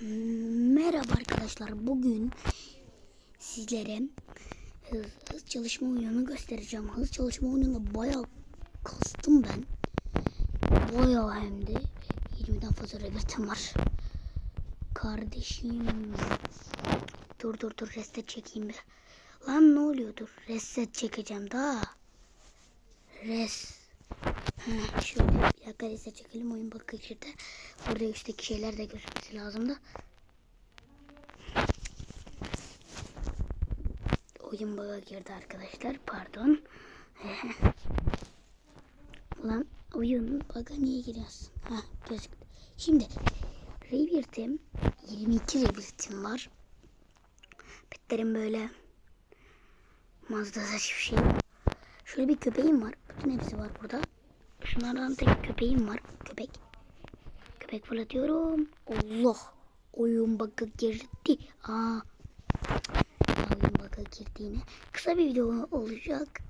Merhaba arkadaşlar. Bugün sizlere hız, hız çalışma oyununu göstereceğim. Hız çalışma oyununda bayağı kastım ben. Bayağı hem de 20'den fazla rebetim var. Kardeşim. Dur dur dur reset çekeyim bir. Lan ne oluyor dur. Reset çekeceğim daha. Res. Ha, şöyle bir reset çekelim oyun bakışında. Burada üstteki şeyler de gözükmesi lazım da. Oyun bug'a girdi arkadaşlar. Pardon. Ulan oyun bug'a niye giriyorsun? Ha gözüktü. Şimdi Rebirth'im 22 Rebirth'im var. Petlerim böyle Mazda'da hiçbir şey yok. Şöyle bir köpeğim var. Bütün hepsi var burada. Şunlardan tek köpeğim var. Köpek. Köpek fırlatıyorum. Allah. Oyun bug'a girdi. Aa. Oyun bug'a girdi yine. Kısa bir video olacak.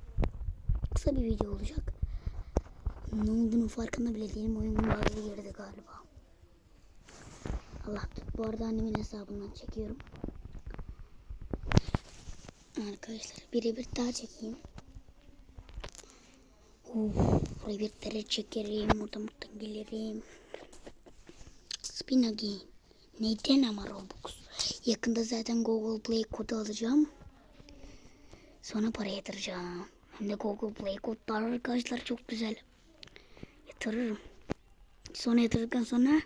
Kısa bir video olacak. Ne olduğunu farkında bile değilim. Oyun bug'a girdi galiba. Allah. Bu arada annemin hesabından çekiyorum. Arkadaşlar birebir daha çekeyim. Uf, revirtlere çekerim. Oradan buradan gelirim. Spinagi. Neyden ama Robux? Yakında zaten Google Play kodu alacağım. Sonra para yatıracağım. Hem de Google Play kodlar arkadaşlar çok güzel. Yatırırım. Sonra yatırdıktan sonra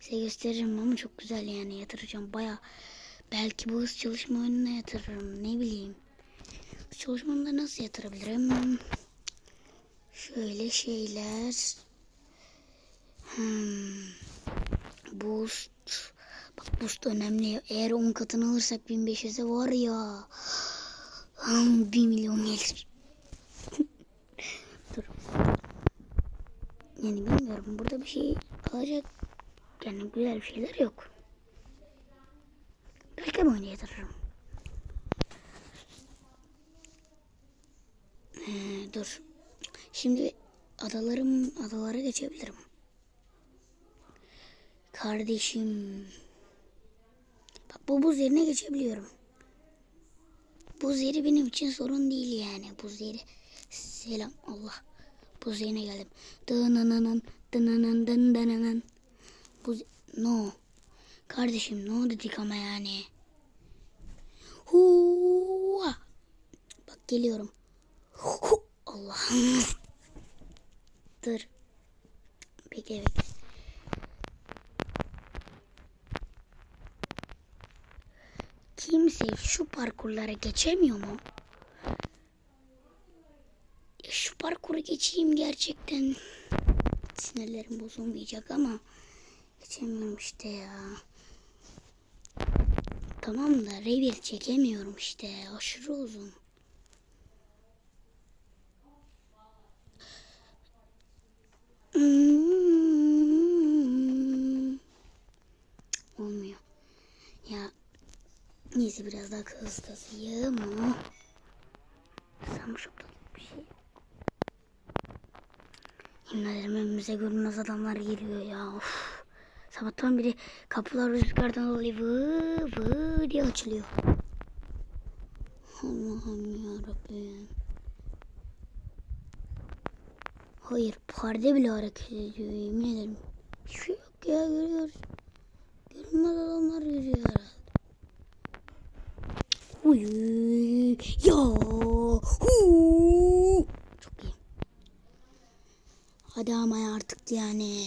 size gösteririm ama çok güzel yani yatıracağım. Baya belki bu hız çalışma oyununa yatırırım. Ne bileyim. Hız çalışmanında nasıl yatırabilirim? Şöyle şeyler. Hmm. Boost. Bak boost önemli. Eğer 10 katını alırsak 1500'e var ya. 1 milyon gelir. Dur. Yani bilmiyorum. Burada bir şey alacak. Yani güzel bir şeyler yok. Belki oyunu yatırırım. Ee, dur. Şimdi adalarım adalara geçebilirim. Kardeşim. Bak bu buz yerine geçebiliyorum. Buz yeri benim için sorun değil yani. Buz yeri. Selam Allah. Buz yerine geldim. Dınanın dınanın dın dınanın. Buz no. Kardeşim no dedik ama yani. Huaa. Bak geliyorum. Hu. Allah'ım. Dur. Bekle bekle. Kimse şu parkurlara geçemiyor mu? Şu parkuru geçeyim gerçekten. Sinirlerim bozulmayacak ama geçemiyorum işte ya. Tamam da revir çekemiyorum işte. Aşırı uzun. Olmuyor. Ya neyse biraz daha sanmış çok tatlı bir şey. Yemin ederim önümüze görünmez adamlar geliyor ya. Of. Sabahtan beri kapılar rüzgardan dolayı vı vı diye açılıyor. Allah'ım yarabbim. Hayır perde bile hareket ediyor yemin ederim. Bir şey yok ya görüyoruz. Görünmez adamlar yürüyor herhalde. Uy ya hu. Çok iyi. Hadi ama artık yani.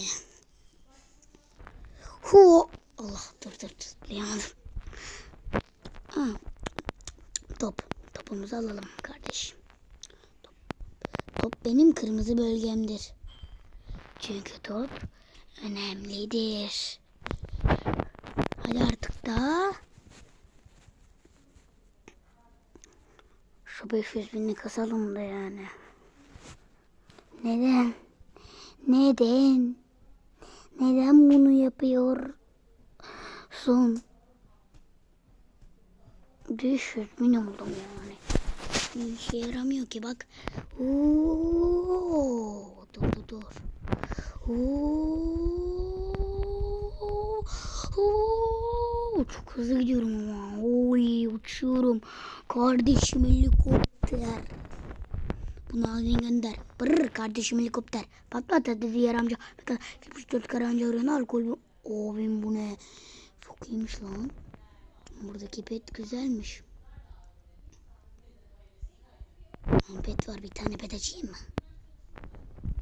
Hu. Allah dur dur tıklayamadım. Ha. Top. Topumuzu alalım kardeşim. Top benim kırmızı bölgemdir. Çünkü top önemlidir. Hadi artık da şu 500 binini kasalım da yani. Neden? Neden? Neden bunu yapıyorsun? 500 bin oldum yani. Bir işe yaramıyor ki bak. Oo, dur dur dur. Oo, oo, çok hızlı gidiyorum ama. Oy uçuyorum. Kardeşim helikopter. Bunu al gönder. Brr kardeşim helikopter. Patlat dedi diğer amca. Ne kadar gitmiş dört karanca arıyorsun alkol. Abim bu ne? Çok iyiymiş lan. Buradaki pet güzelmiş. Lan Pet var bir tane pet açayım mı?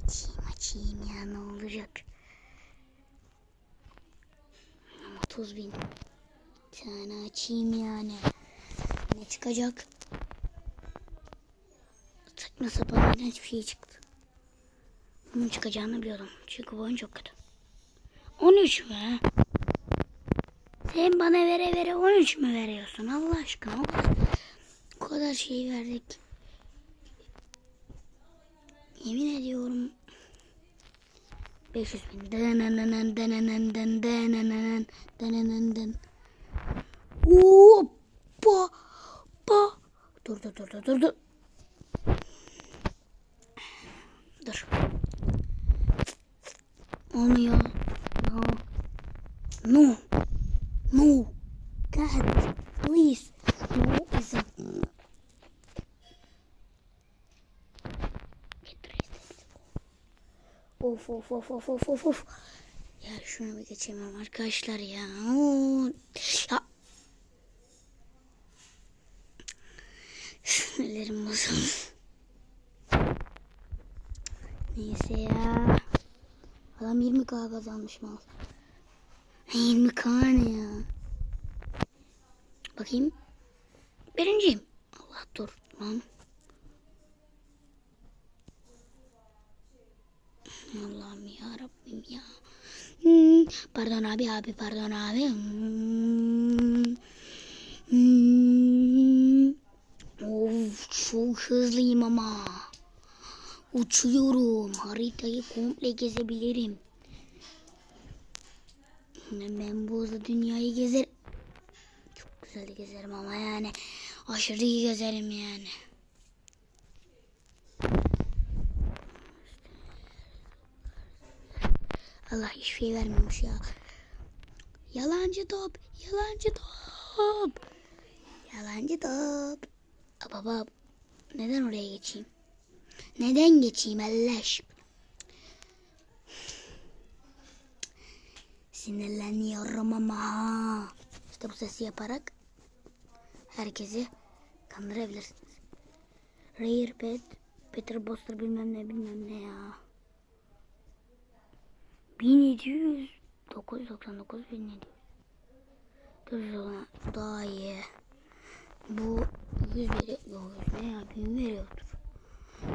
Açayım açayım ya ne olacak? Ama 30 bin. Bir tane açayım yani. Ne çıkacak? Saçma sapan iğrenç bir şey çıktı. Bunun çıkacağını biliyordum. Çünkü bu çok kötü. 13 mü? Sen bana vere vere 13 mü veriyorsun Allah aşkına? O kadar, o kadar şey verdik. Yemin ediyorum. 500 bin. Dan dananan dananan dan. Hoppa. Pa. Dur dur dur dur dur dur. Dur. Olmuyor. No. No. No. God. Please. No is a... Of of of of of of of. Ya şunu bir geçemem arkadaşlar ya. Ya. Sinirlerim bozuldu. Neyse ya. Adam 20k kazanmış mal. 20k ne ya? Bakayım. Birinciyim. Allah dur lan. Allah'ım ya Rabbim ya. Hmm, pardon abi abi pardon abi. Hmm. Of çok hızlıyım ama. Uçuyorum. Haritayı komple gezebilirim. Ben bu hızla dünyayı gezerim. Çok güzel gezerim ama yani. Aşırı iyi gezerim yani. Allah hiçbir şey vermemiş ya. Yalancı top, yalancı top. Yalancı top. Baba neden oraya geçeyim? Neden geçeyim Allah aşkına? Sinirleniyorum ama. İşte bu sesi yaparak herkesi kandırabilirsiniz. Rare Pet, Peter Boster bilmem ne bilmem ne ya. 1700 999 1700 Dur sonra bu daha iyi. Bu 100 veriyor. Yok 100 ne ya 1000 veriyordur.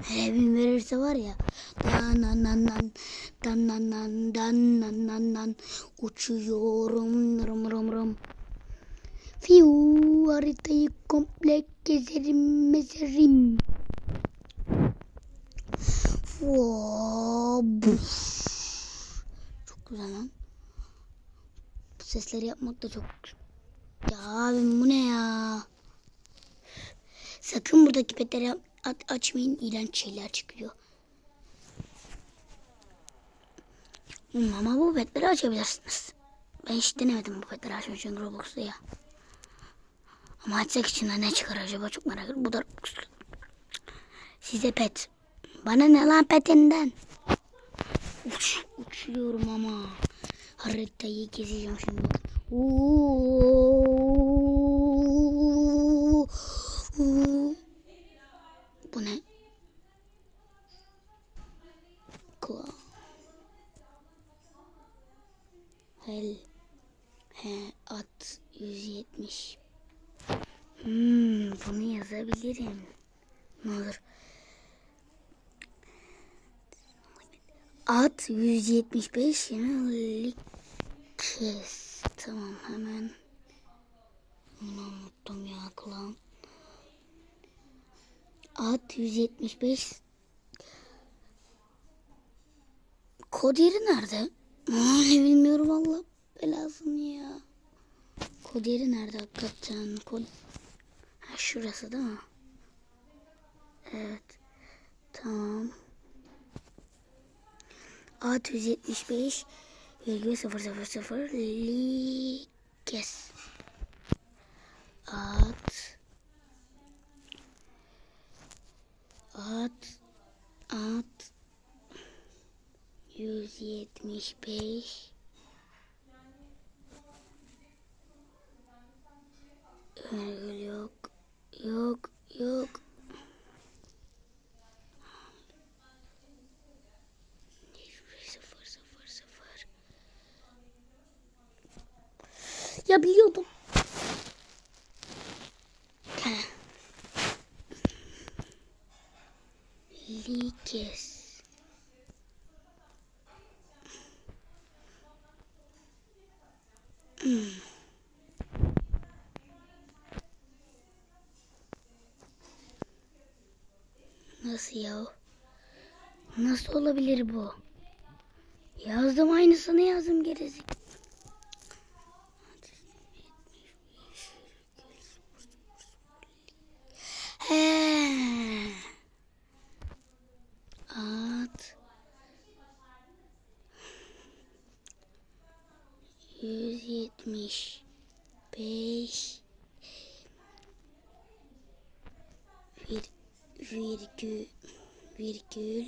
Hele 1000 verirse var ya. Dan nan nan nan dan nan nan dan nan nan nan uçuyorum rum rum rum. Fiu haritayı komple gezerim mezerim. Wow. Lan. Bu sesleri yapmak da çok... Ya abim bu ne ya? Sakın buradaki petleri açmayın. iğrenç şeyler çıkıyor. Ama bu petleri açabilirsiniz. Ben hiç denemedim bu petleri açmayı çünkü Roblox'ta ya. Ama açsak içinden ne çıkar acaba çok merak ediyorum. Bu da Size pet. Bana ne lan petinden? Uç, uçuyorum ama. Haritayı gezeceğim şimdi oo. Bu ne? Kula. Hel. He at 170. Hmm, bunu yazabilirim. Ne olur. At 175 yenilik kes. Tamam hemen. Onu unuttum ya klan. At 175 Kod yeri nerede? Ne bilmiyorum Allah belasını ya. Kod yeri nerede hakikaten? Kod... Ha, şurası değil mi? Evet. Tamam. A175,000 Likes. At. At. At. 175 Ya biliyordum. Likes. Hmm. Nasıl ya? Nasıl olabilir bu? Yazdım aynısını yazdım gerizek. At. Yüz yetmiş beş. Vir, virgül virgül.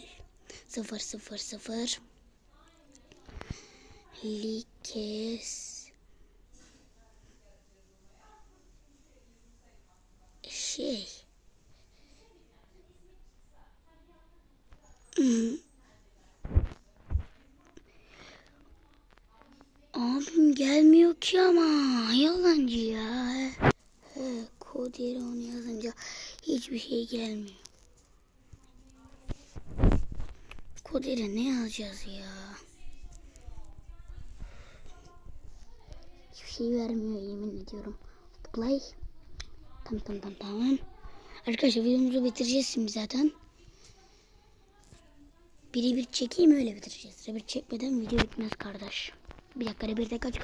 Sıfır sıfır sıfır. Likes. Şey Abim gelmiyor ki ama yalancı ya. He, kod yeri onu yazınca hiçbir şey gelmiyor. Kod yeri ne yazacağız ya? Hiçbir şey vermiyor yemin ediyorum. Play. Tamam tamam tamam. Arkadaşlar videomuzu bitireceğiz şimdi zaten. Biri bir çekeyim öyle bitireceğiz. Bir çekmeden video bitmez kardeş. Bir dakika bir de kaç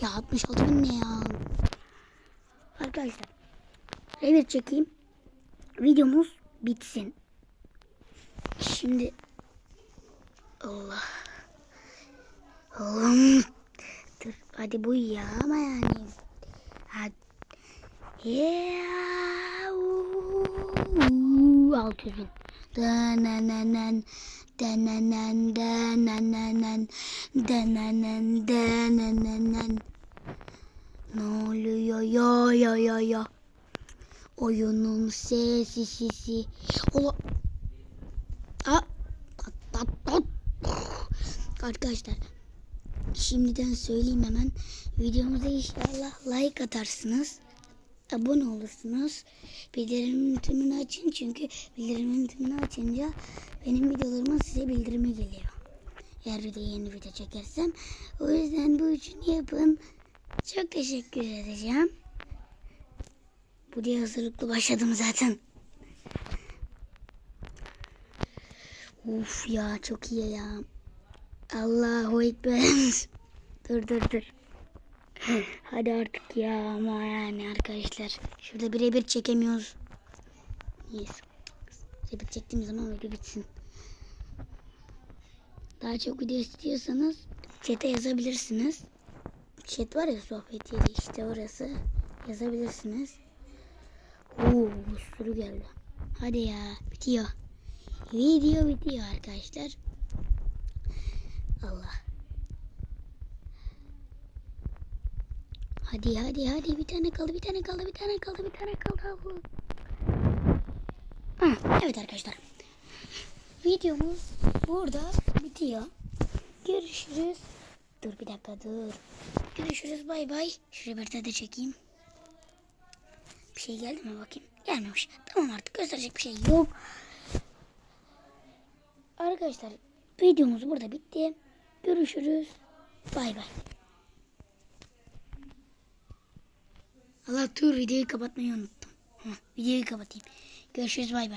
Ya 66 bin ne ya? Arkadaşlar. Bir çekeyim. Videomuz bitsin. Şimdi Allah. Oğlum. Dur hadi bu ya ama yani. Hadi. Uuu, 600 bin. Dananan, dananan, dananan, dananan, dananan. Ne oluyor ya ya ya ya? Oyunun sesi sesi. Ola. Tat. Arkadaşlar şimdiden söyleyeyim hemen videomuza inşallah like atarsınız abone olursunuz bildirimin tümünü açın çünkü bildirimin tümünü açınca benim videolarıma size bildirimi geliyor eğer de yeni video çekersem o yüzden bu üçünü yapın çok teşekkür edeceğim bu diye hazırlıklı başladım zaten Uf ya çok iyi ya. Allahu Ekber. dur dur dur. Hadi artık ya ama yani arkadaşlar. Şurada birebir çekemiyoruz. Neyse. Birebir çektiğim zaman öyle bitsin. Daha çok video istiyorsanız chat'e yazabilirsiniz. Chat var ya sohbet yeri işte orası. Yazabilirsiniz. Oo, bir sürü geldi. Hadi ya bitiyor. Video bitiyor arkadaşlar. Allah. Hadi hadi hadi bir tane kaldı bir tane kaldı bir tane kaldı bir tane kaldı. Ha, evet arkadaşlar. Videomuz burada bitiyor. Görüşürüz. Dur bir dakika dur. Görüşürüz bay bay. Şuraya bir de çekeyim. Bir şey geldi mi bakayım? Gelmemiş. Tamam artık gösterecek bir şey yok. Arkadaşlar videomuz burada bitti. Görüşürüz. Bay bay. Allah dur videoyu kapatmayı unuttum. Heh, videoyu kapatayım. Görüşürüz bay bay.